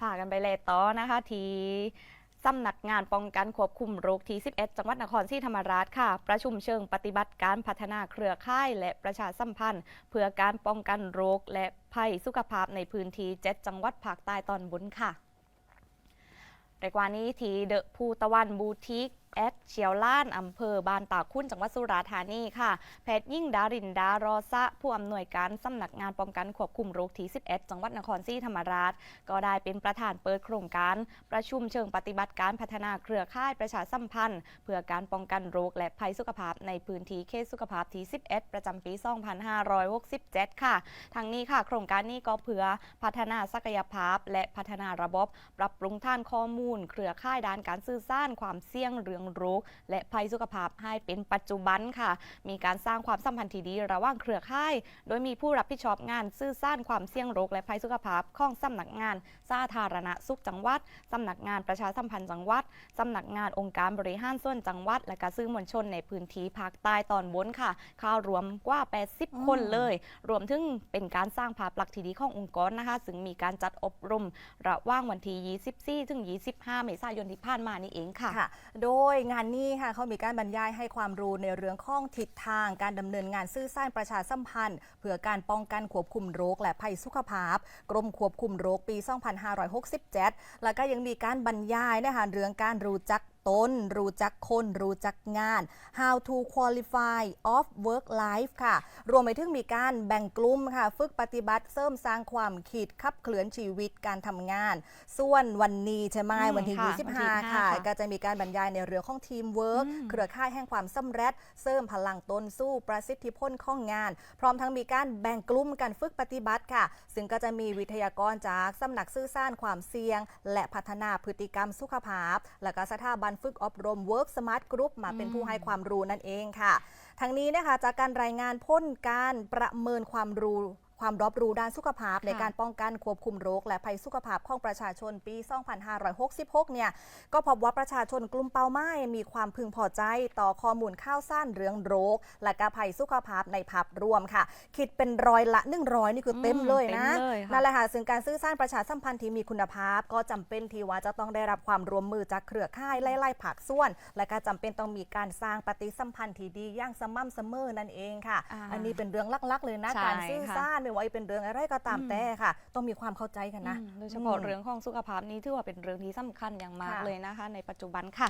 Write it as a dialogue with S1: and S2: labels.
S1: พากันไปเลยต่อนะคะทีสำนักงานป้องกันควบคุมโรคที่ 11 จังหวัดนครศรีธรรมราชค่ะ ประชุมเชิงปฏิบัติการพัฒนาเครือข่ายและประชาสัมพันธ์ เพื่อการป้องกันโรคและภัยสุขภาพในพื้นที่ 7 จังหวัดภาคใต้ตอนบนค่ะในกว่านี้ทีเดอะภูตะวันบูติก แอดเชียวล้านอำเภอบานตาคุ้นจังหวัดสุราษฎร์ธานีค่ะแพทย์ยิ่งดารินดารอซะผู้อำนวยการสำนักงานป้องกันควบคุมโรคที่ 11 จังหวัดนครศรีธรรมราช ก็ได้เป็นประธานเปิดโครงการ ประชุมเชิงปฏิบัติการพัฒนาเครือข่ายประชาสัมพันธ์ เพื่อการป้องกันโรคและภัยสุขภาพในพื้นที่เขตสุขภาพที่ 11 ประจำปี 2567 ค่ะ ทางนี้ค่ะ โครงการนี้ก็เพื่อพัฒนาศักยภาพ และพัฒนาระบบ ปรับปรุงท่านข้อมูล เครือข่ายด้านการสื่อสารความเสี่ยงเรื่องโรคและภัยสุขภาพให้เป็นปัจจุบันค่ะ มีการสร้างความสัมพันธ์ที่ดีระหว่างเครือข่าย โดยมีผู้รับผิดชอบงานสื่อสารความเสี่ยงโรคและภัยสุขภาพของสำนักงานสาธารณสุขจังหวัดสำนักงานประชาสัมพันธ์จังหวัดสำนักงานองค์การบริหารส่วนจังหวัด และก็สื่อมวลชนในพื้นที่ภาคใต้ตอนบนค่ะเข้ารวมกว่า 80 คนเลย รวมถึงเป็นการสร้างภาพลักษณ์ที่ดีขององค์กรนะคะซึ่งมีการจัดอบรมระหว่างวันที่ 24 ถึง 25 เมษายนที่ผ่านมานี่เองค่ะ
S2: ค่ะโดยงานนี้ค่ะเขามีการบรรยายให้ความรู้ในเรื่องข้องทิศทาง การดำเนินงานซื่อสร้างประชาสัมพันธ์ เพื่อการป้องกันควบคุมโรคและภัยสุขภาพ กรมควบคุมโรคปี 2567 แล้วก็ยังมีการบรรยายนะคะเรื่องการรู้จัก ตน รู้จักคน รู้จักงาน how to qualify of work life ค่ะ รวมไปถึงมีการแบ่งกลุ่มค่ะ ฝึกปฏิบัติเสริมสร้างความคิดขับเคลื่อนชีวิตการทำงาน ส่วนวันนี้ใช่ไหม
S1: อืม
S2: วันที่
S1: ค่ะวันที่
S2: 25ค่ะ
S1: ค่ะ
S2: ก็จะมีการบรรยายในเรื่องของทีมเวิร์ก
S1: อืม
S2: เครือข่ายแห่งความสำเร็จเสริมพลังตนสู้ประสิทธิผลของงาน พร้อมทั้งมีการแบ่งกลุ่มการฝึกปฏิบัติค่ะ ซึ่งก็จะมีวิทยากรจากสำนักสื่อสร้างความเสี่ยง และพัฒนาพฤติกรรมสุขภาพ และก็สถาบันฝึกอบรม Work Smart Group มาเป็นผู้ให้ความรู้นั่นเองค่ะ ทั้งนี้นะคะจากการรายงานพ้นการประเมินความรู้ ความรอบรู้ด้านสุขภาพ ในการป้องกันควบคุมโรค และภัยสุขภาพของประชาชนปี 2566 เนี่ยก็พบว่าประชาชนกลุ่มเป้าหมายมีความพึงพอใจต่อข้อมูลข่าวสารเรื่องโรค และการภัยสุขภาพในภาพรวมค่ะ คิดเป็นร้อยละ 100 นี่คือเต็มเลยนะ
S1: เต็มเลยค่ะ
S2: นั่นแหละค่ะซึ่งการสื่อสร้างประชาสัมพันธ์ที่มีคุณภาพ ก็จำเป็นที่ว่าจะต้องได้รับความร่วมมือจากเครือข่ายไล่ๆผักส่วน และก็จำเป็นต้องมีการสร้างปฏิสัมพันธ์ที่ดีอย่างสม่ำเสมอนั่นเองค่ะ
S1: อ่า
S2: อันนี้เป็นเรื่องลักๆเลยนะ
S1: ใช่
S2: การสื่อ
S1: ค่ะ
S2: สารไม่ว่าจะเป็นเรื่องอะไรก็ตาม
S1: อืม
S2: แต่ค่ะ ต้องมีความเข้าใจกันนะ
S1: อืมโดยเฉพาะเรื่องของสุขภาพนี้ถือว่าเป็นเรื่องที่สำคัญอย่างมาก
S2: ค่ะ
S1: เลยนะคะ ในปัจจุบันค่ะ